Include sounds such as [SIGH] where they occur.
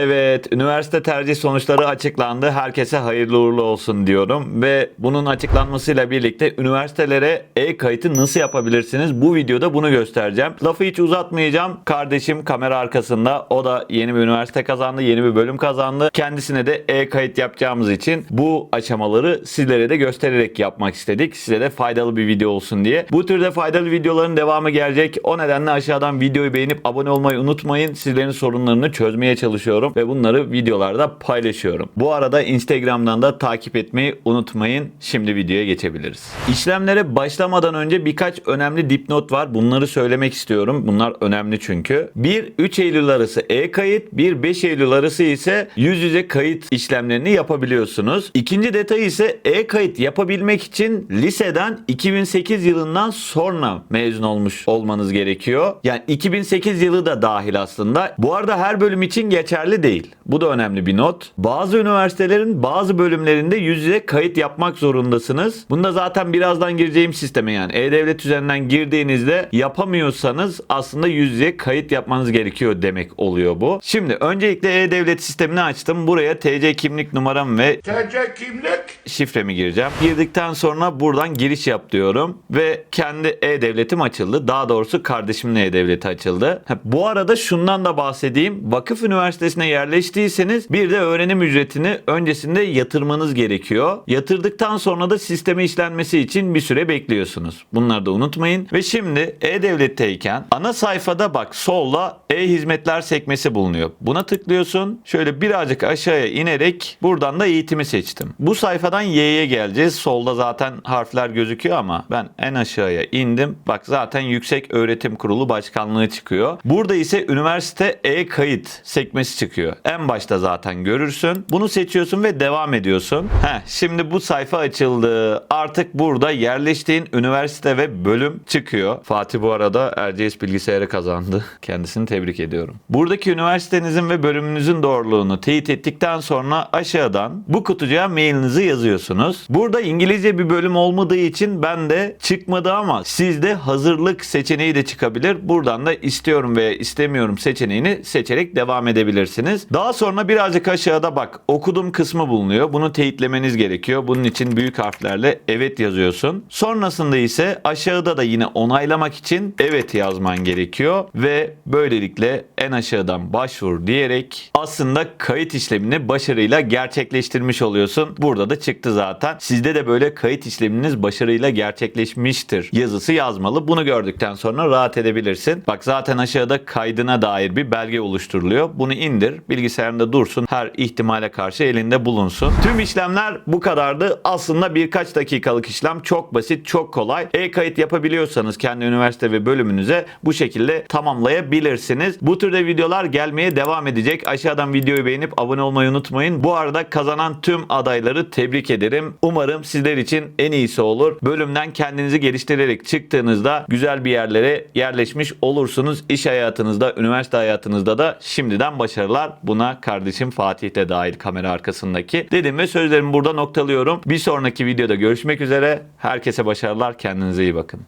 Evet, üniversite tercih sonuçları açıklandı. Herkese hayırlı uğurlu olsun diyorum. Ve bunun açıklanmasıyla birlikte üniversitelere e-kayıtı nasıl yapabilirsiniz? Bu videoda bunu göstereceğim. Lafı hiç uzatmayacağım. Kardeşim kamera arkasında. O da yeni bir üniversite kazandı, yeni bir bölüm kazandı. Kendisine de e-kayıt yapacağımız için bu aşamaları sizlere de göstererek yapmak istedik. Size de faydalı bir video olsun diye. Bu türde faydalı videoların devamı gelecek. O nedenle aşağıdan videoyu beğenip abone olmayı unutmayın. Sizlerin sorunlarını çözmeye çalışıyorum ve bunları videolarda paylaşıyorum. Bu arada Instagram'dan da takip etmeyi unutmayın. Şimdi videoya geçebiliriz. İşlemlere başlamadan önce birkaç önemli dipnot var. Bunları söylemek istiyorum. Bunlar önemli çünkü. 1-3 Eylül arası e-kayıt, 1-5 Eylül arası ise yüz yüze kayıt işlemlerini yapabiliyorsunuz. İkinci detay ise e-kayıt yapabilmek için liseden 2008 yılından sonra mezun olmuş olmanız gerekiyor. Yani 2008 yılı da dahil aslında. Bu arada her bölüm için geçerli değil. Bu da önemli bir not. Bazı üniversitelerin bazı bölümlerinde yüz yüze kayıt yapmak zorundasınız. Bunda zaten birazdan gireceğim sisteme yani E-Devlet üzerinden girdiğinizde yapamıyorsanız aslında yüz yüze kayıt yapmanız gerekiyor demek oluyor bu. Şimdi öncelikle E-Devlet sistemini açtım. Buraya TC kimlik numaram ve TC kimlik. şifremi gireceğim. Girdikten sonra buradan giriş yap diyorum ve kendi e-devletim açıldı. Daha doğrusu kardeşimin e-devleti açıldı. Ha, bu arada şundan da bahsedeyim. Vakıf üniversitesine yerleştiyseniz bir de öğrenim ücretini öncesinde yatırmanız gerekiyor. Yatırdıktan sonra da sisteme işlenmesi için bir süre bekliyorsunuz. Bunları da unutmayın. Ve şimdi e-devletteyken ana sayfada bak solda e-hizmetler sekmesi bulunuyor. Buna tıklıyorsun. Şöyle birazcık aşağıya inerek buradan da eğitimi seçtim. Bu sayfadan Y'ye geleceğiz. Solda zaten harfler gözüküyor ama ben en aşağıya indim. Bak zaten Yüksek Öğretim Kurulu Başkanlığı çıkıyor. Burada ise üniversite e-kayıt sekmesi çıkıyor. En başta zaten görürsün. Bunu seçiyorsun ve devam ediyorsun. Heh, şimdi bu sayfa açıldı. Artık burada yerleştiğin üniversite ve bölüm çıkıyor. Fatih bu arada Erciyes bilgisayarı kazandı. [LAUGHS] Kendisini tebrik ediyorum. Buradaki üniversitenizin ve bölümünüzün doğruluğunu teyit ettikten sonra aşağıdan bu kutucuğa mailinizi yazıyorsunuz. Burada İngilizce bir bölüm olmadığı için ben de çıkmadı ama sizde hazırlık seçeneği de çıkabilir. Buradan da istiyorum veya istemiyorum seçeneğini seçerek devam edebilirsiniz. Daha sonra birazcık aşağıda bak okudum kısmı bulunuyor. Bunu teyitlemeniz gerekiyor. Bunun için büyük harflerle evet yazıyorsun. Sonrasında ise aşağıda da yine onaylamak için evet yazman gerekiyor ve böylelikle en aşağıdan başvur diyerek aslında kayıt işlemini başarıyla gerçekleştirmiş oluyorsun. Burada da çıktı zaten. Sizde de böyle kayıt işleminiz başarıyla gerçekleşmiştir yazısı yazmalı. Bunu gördükten sonra rahat edebilirsin. Bak zaten aşağıda kaydına dair bir belge oluşturuluyor. Bunu indir. Bilgisayarında dursun. Her ihtimale karşı elinde bulunsun. Tüm işlemler bu kadardı. Aslında birkaç dakikalık işlem. Çok basit, çok kolay. E-kayıt yapabiliyorsanız kendi üniversite ve bölümünüze bu şekilde tamamlayabilirsiniz. Bu türde videolar gelmeye devam edecek. Aşağıdan videoyu beğenip abone olmayı unutmayın. Bu arada kazanan tüm adayları tebrik ederim. Umarım sizler için en iyisi olur. Bölümden kendinizi geliştirerek çıktığınızda güzel bir yerlere yerleşmiş olursunuz. İş hayatınızda, üniversite hayatınızda da şimdiden başarılar. Buna kardeşim Fatih de dahil kamera arkasındaki. Dedim ve sözlerimi burada noktalıyorum. Bir sonraki videoda görüşmek üzere. Herkese başarılar. Kendinize iyi bakın.